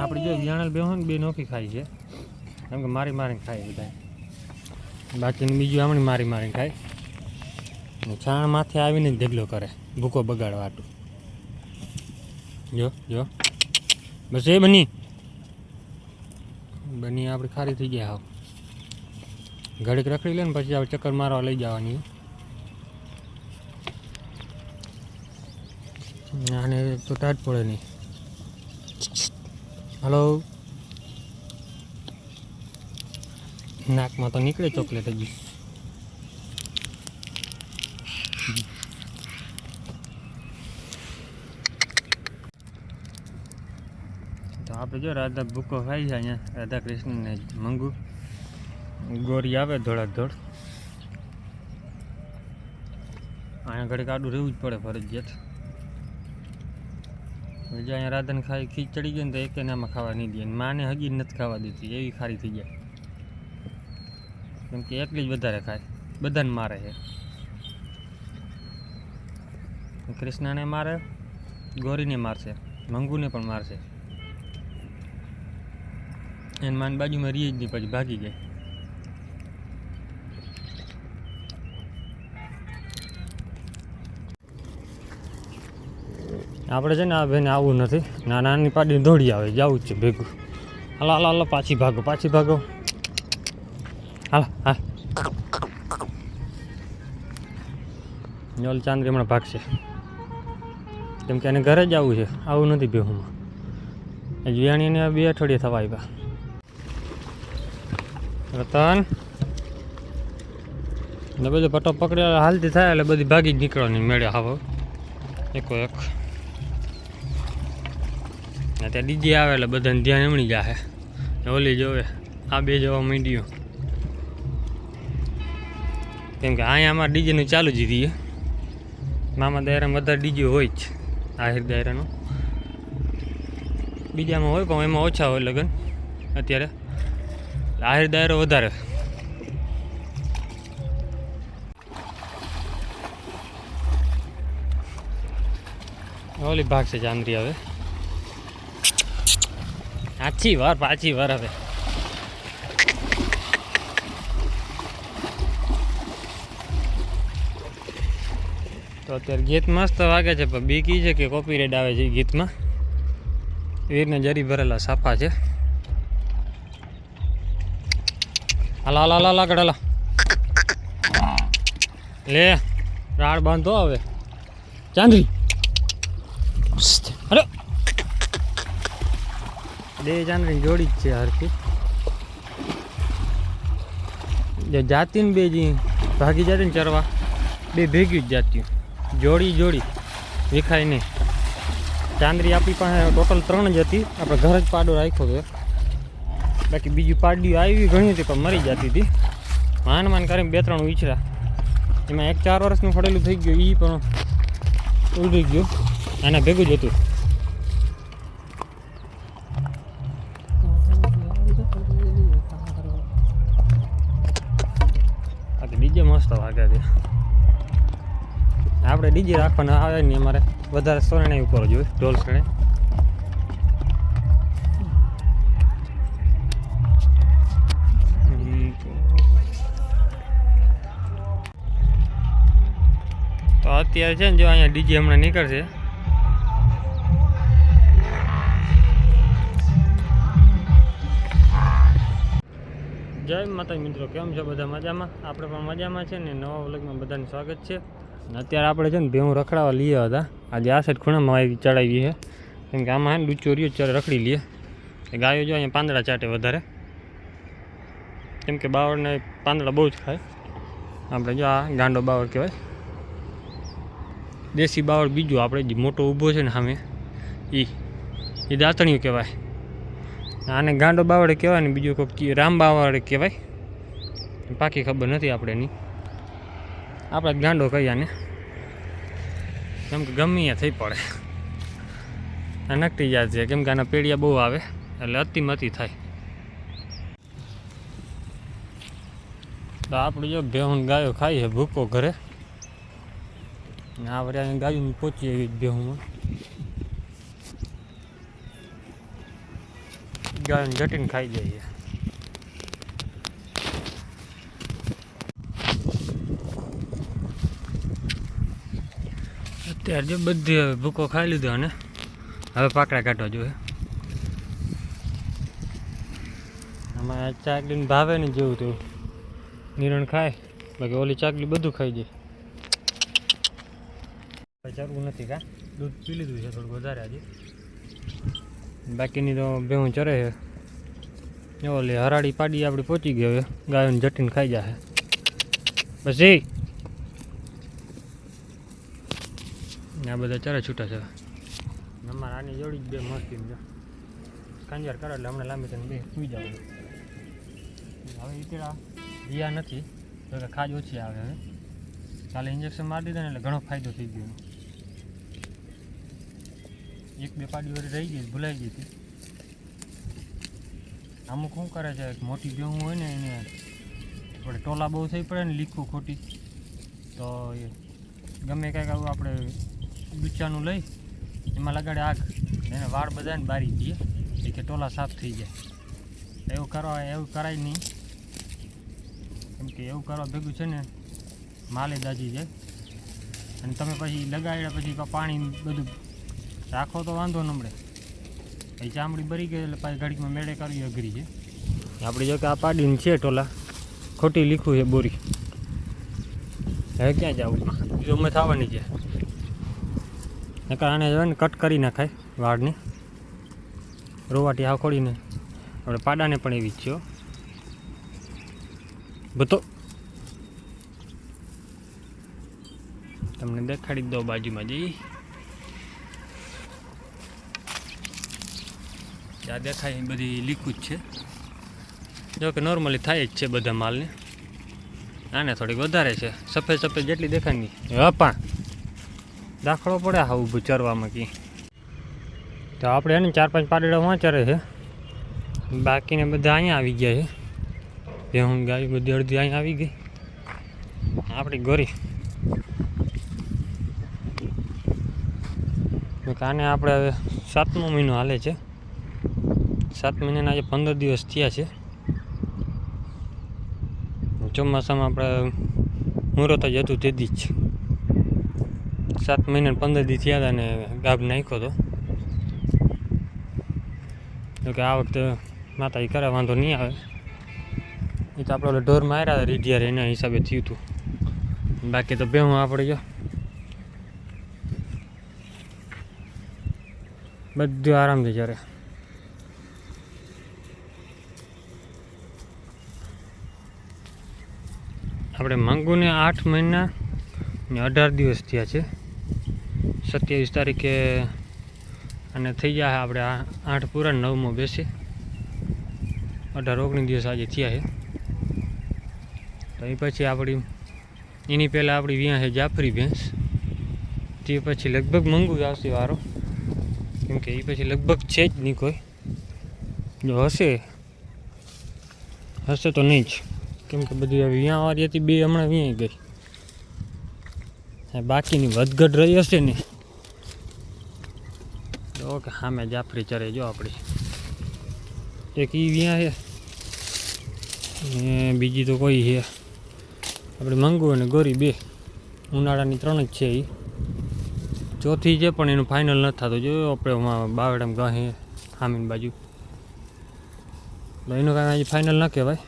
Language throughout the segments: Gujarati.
આપણી જો જાણેલ બે હોય ને બે નોખી ખાય છે. કેમ કે મારી મારીને ખાય બધા. બાકીનું બીજું આમણી મારી મારીને ખાય. છાણ માથે આવીને ઢગલો કરે. ભૂકો બગાડવા આટું જો જો. બસ એ બની. બની આપણે ખારી થઈ ગયા હાવ. ઘડીક રખડી લે ને પછી આપણે ચક્કર મારવા લઈ જવાની. આને તો ટાટ પડે નહીં. હલો નાકમાં તો નીકળે ચોકલેટ હજી. તો આપણે જો રાધા ભૂકો ખાઈ છે અહીંયા રાધા કૃષ્ણને મંગુ. ગોરી આવે ધોળા ધોળ. અહીંયા ઘડીક આડું રહેવું જ પડે ફરજિયાત. જે અહીંયા રાધન ખાઈ ખીચ ચડી ગઈ ને તો એકે નામાં ખાવા નહીં દે માને હજી નથી ખાવા દેતી એવી ખારી થઈ જાય. કેમ કે એકલી જ વધારે ખાય. બધાને મારે છે. કૃષ્ણને મારે, ગોરીને મારશે, મંગુને પણ મારશે. એને માન બાજુમાં રીએ જ નહીં, પછી ભાગી જાય આપણે છે ને આ બેન આવવું નથી. ના નાની પાડી દોડી આવે, જવું જ છે ભેગું. હાલો હાલો હાલો, પાછી ભાગો પાછી ભાગો. હાલો હા જોલ ચાંદરી હમણાં ભાગશે. કેમ કે એને ઘરે જ આવવું છે. આવું નથી ભેહુમાં. વિયાણીને બે અઠવાડિયે થવા આવ્યા રતન. ને બધું પટો પકડ્યા હાલતી થાય એટલે બધી ભાગી જ નીકળવાની મેળે હાવ. એકો, એક. ને ત્યાં ડીજે આવે એટલે બધાને ધ્યાન એમણી જાહે. ઓલી જોવે, આ બે જવા માંડ્યું. કેમ કે અહીંયા અમારે ડીજેનું ચાલુ જ રહીએ મામા દાયરામાં વધારે ડીજે હોય જ, આહિર દાયરાનું. બીજામાં હોય, પણ એમાં ઓછા હોય લગ્ન, અત્યારે. આહિર દાયરો વધારે. ઓલી ભાગ છે ચાંદરી હવે. આછી વાર, પાછી વાર હવે. તો અત્યારે ગીત મસ્ત વાગે છે, પણ બીકી છે કે કોપીરેડ આવે છે ગીતમાં. વીરને જરી ભરેલા સાફા છે. હાલા હાલા હાલા, હલા લે, રાડ બાંધો હવે. ચાંદરી. અરે! બે ચાંદરી જોડી જ છે હરખી. જાતી ને બે જી ભાગી જતી ને ચરવા, બે ભેગી જ જાતી જોડી જોડી વિખાય નહીં. ચાંદરી આપણી પાસે ટોટલ ત્રણ જ હતી, આપણે ઘર જ પાડો રાખ્યો હતો. બાકી બીજી પાડી આવી ઘણી હતી, પણ મરી જતી હતી. માન માન કરીને બે ત્રણ ઉછરા એમાં એક ચાર વર્ષનું ફળેલું થઈ ગયું એ પણ ઉડી ગયું. આના ભેગું જ હતું. ડીજે રાખવાના આવે ને અમારે વધારે સોરણે ઉપર જોઈએ, ઢોલ શરણે તો અત્યારે છે ને જો અહીંયા ડીજે હમણાં નીકળશે. જય માતા મિત્રો, કેમ છો? બધા મજામાં? આપણે પણ મજામાં છે ને નવા વ્લોગમાં બધાનું સ્વાગત છે. અત્યારે આપણે છે ને ભેહું રખડાવા લઈએ હતા. આજે આ સાઈડ ખૂણામાં આવી ચડાવી છે. કેમ કે આમાં હે ને રહ્યો ચારે રખડી લઈએ ગાયો જો અહીંયા પાંદડા ચાટે વધારે. કેમ કે બાવળને પાંદડા બહુ જ ખાય. આપણે જો આ ગાંડો બાવળ કહેવાય. દેશી બાવળ બીજું આપણે જે મોટો ઊભો છે ને સામે એ એ દાંતણિયું કહેવાય. આને ગાંડો બાવળે કહેવાય ને બીજું કોઈક રામ બાવળે કહેવાય. પાકી ખબર નથી આપણે એની. આપણે ગાંડો કહીએ ને કેમ કે ગમે ત્યાં થઈ પડે. નકટી જાય છે. કેમ કે આના પેડિયા બહુ આવે, એટલે અતિમતી થાય. તો આપણે જો ભેહું ગાયો ખાઈ છે ભૂકો ઘરે. આ વડે ગાયું પહોંચી એવી ભેહુંમાં. ગાયને જટીને ખાઈ જાય અત્યારે જો બધી હવે ભૂકો ખાઈ લીધો અને હવે પાકડા કાઢવા જોઈએ. આમાં ચાકલીને ભાવે ને જેવું તેવું નિરણ ખાય, બાકી ઓલી ચાકલી બધું ખાઈ જાય. ચરવું નથી કા? દૂધ પી લીધું છે થોડું વધારે આજે. બાકીની તો ભેહું ચરે છે. ઓલી હરાડી પાડી આપણી પહોંચી ગઈ હવે. ગાયોને જટીને ખાઈ જશે પછી આ બધા ચારે છૂટા છે. અમારે આની જોડી જ બે મસ્તી છે. કાંજાર કરો એટલે હમણાં લાંબી તને બે સુઈ જાવ. હવે ઈતેડા જીયા નથી, તો કે ખાજ ઓછી આવે હવે. કાલે ઇન્જેક્શન મારી દીધા ને એટલે ઘણો ફાયદો થઈ ગયો એક બે પાડી વાળી રહી ગઈ, ભૂલાઈ ગઈ હતી. અમુક શું કરે છે મોટી ભેહું હોય ને એને આપણે ટોલા બહુ થઈ પડે ને, લીખું ખોટી, તો ગમે કાંઈક આવું આપણે બુચ્ચાનું લઈ, એમાં લગાડે આગ. એને વાળ બધાને બારી દઈએ. કે ટોલા સાફ થઈ જાય. એવું કરવા, એવું કરાય નહીં. કેમ કે એવું કરવા ભેગું છે ને, માલે દાજી જાય અને તમે પછી લગાડ્યા પછી પાણી બધું રાખો તો વાંધો નમડે પછી ચામડી બરી ગઈ એટલે પાછી ઘડીકમાં મેળે કરવી અઘરી છે. આપણી જો કે આ પાડીને છે ટોલા. ખોટી લીખું છે બોરી. હવે ક્યાં જવું? બીજું અમે થવાની છે. નકર આને જો ને કટ કરી નાખાય વાળને. રોવાટી હાવ આપણે પાડાને પણ એવી જ છો. બતો તમને દેખાડી દો બાજુમાં જઈ આ દેખાય બધી લીકું જ છે. જો કે નોર્મલી થાય જ છે બધા માલને. આને થોડીક વધારે છે. સફેદ સફેદ જેટલી દેખાય નહીં હપા દાખલો પડે આવું ભૂચરવામાં ચરવામાં કી. તો આપણે એને ચાર પાંચ પાડેડા વાંચરે છે. બાકીને બધા અહીંયા આવી ગયા છે. ભેહું ગાય બધી અડધી અહીંયા આવી ગઈ. આપણી ગોરી. કાને આપણે હવે સાતમો મહિનો હાલે છે. સાત મહિનાના આજે પંદર દિવસ થયા છે. ચોમાસામાં આપણે મુહૂર્ત જ હતું તેથી જ. સાત મહિના પંદર દી થયા હતા ને ગાભ નાખ્યો હતો જોકે આ વખતે માતા એ કરે, વાંધો નહીં આવે. એ તો આપણે ઢોર માર્યા હતા રીઢિયાર, એના હિસાબે થયું હતું બાકી તો ભેહું આપણે જો બધું આરામથી જ્યારે આપણે માંગુને આઠ મહિના ને અઢાર દિવસ થયા છે. સત્યાવીસ તારીખે અને થઈ ગયા આપણે આઠ પૂરા નવમો બેસે. અઢાર ઓગણીસ દિવસ આજે થયા છે. તો એ પછી આપણી એની પહેલાં આપણી વ્યાં છે જાફરી ભેંસ. તે પછી લગભગ મંગુ આવશે વારો. કેમ કે એ પછી લગભગ છે જ નહીં કોઈ. જો હશે હશે તો નહીં જ. કેમકે બધી હવે વ્યાં વાળી હતી બે હમણાં વ્યાં ગઈ. બાકીની વધઘટ રહી હશે ને. તો કે સામે જાફરી ચરે જો આપણી એક ઈ વ્યાં છે ને બીજી તો કોઈ છે આપણે મંગુ અને ગોરી બે. ઉનાળાની ત્રણ જ છે એ ચોથી છે પણ એનું ફાઇનલ નથી થતું. જો આપણે બાવડામ ગાહે હામીન બાજુ. તો એનું કાંઈ ફાઇનલ ન કહેવાય.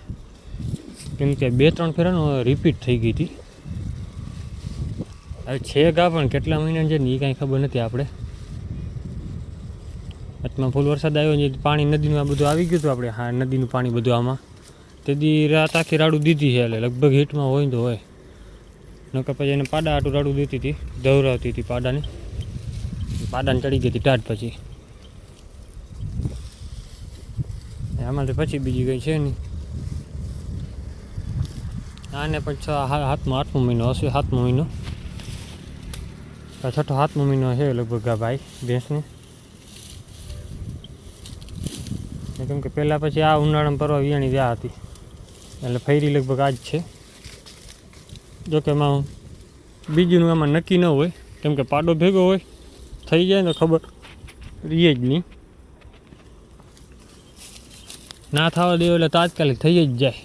કેમ કે બે ત્રણ ફેરાનું રિપીટ થઈ ગઈ હતી. હવે છે ગા પણ કેટલા મહિના છે ને એ કાંઈ ખબર નથી આપણે વચમાં ફૂલ વરસાદ આવ્યો ને પાણી નદીનું આ બધું આવી ગયું હતું આપણે. હા, નદીનું પાણી બધું આમાં. તેથી રાત આખી રાડું દીધી છે એટલે લગભગ હીટમાં હોય તો હોય. નકર પછી એને પાડા આટું રાડું દીધી હતી, ધવરાવતી હતી પાડાને. પાડાને ચડી ગઈ હતી ટાટ પછી. આમાંથી પછી બીજી કંઈ છે નહીં. આને પણ છ, હા- સાતમો આઠમો મહિનો હશે સાતમો મહિનો. છઠ્ઠો સાતમો મહિનો છે લગભગ આ ભાઈ, ભેંસને ને કેમ કે પહેલાં પછી આ ઉનાળામાં પરવા વિયાણી વ્યા હતી. એટલે ફૈરી લગભગ આ જ છે જોકે એમાં બીજુંનું એમાં નક્કી ન હોય, કેમ કે પાડો ભેગો હોય, થઈ જાય ને ખબર રહીએ જ નહીં. ના થવા દેવો એટલે તાત્કાલિક થઈ જ જાય.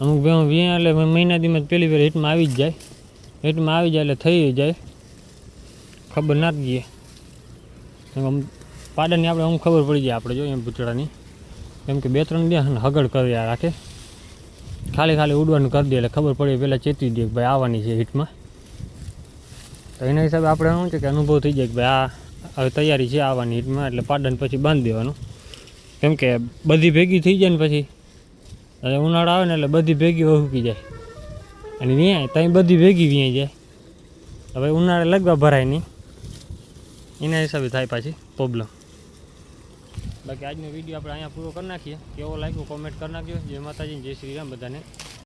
અમુક ભાઈ વ્યાં એટલે મહિના દીમાં પહેલી વાર હિટમાં આવી જ જાય. હિટમાં આવી જાય એટલે થઈ જાય. ખબર ના જ આમ પાડાની આપણે આમ ખબર પડી જાય આપણે જોઈએ પૂતળાની કેમ કે બે ત્રણ દિવસ હગડ કર્યા રાખે. ખાલી ખાલી ઉડવાનું કરી દે એટલે ખબર પડે પહેલાં ચેતવી દે કે ભાઈ આવવાની છે હિટમાં. તો એના હિસાબે આપણે શું છે કે અનુભવ થઈ જાય કે ભાઈ આ હવે તૈયારી છે આવવાની હિટમાં એટલે પાડન પછી બાંધી દેવાનું. કેમ કે બધી ભેગી થઈ જાય ને પછી. એટલે ઉનાળો આવે ને એટલે બધી ભેગી ઓહુકી જાય. અને વ્યાય ત્યાં બધી ભેગી વ્યાય જાય. હવે ઉનાળે લગવા ભરાય નહીં. એના હિસાબે થાય પાછી પ્રોબ્લેમ બાકી આજનો વીડિયો આપણે અહીંયા પૂરો કરી નાખીએ. કેવો લાગ્યો કોમેન્ટ કરી નાખ્યો જય માતાજી જય શ્રી રામ બધાને.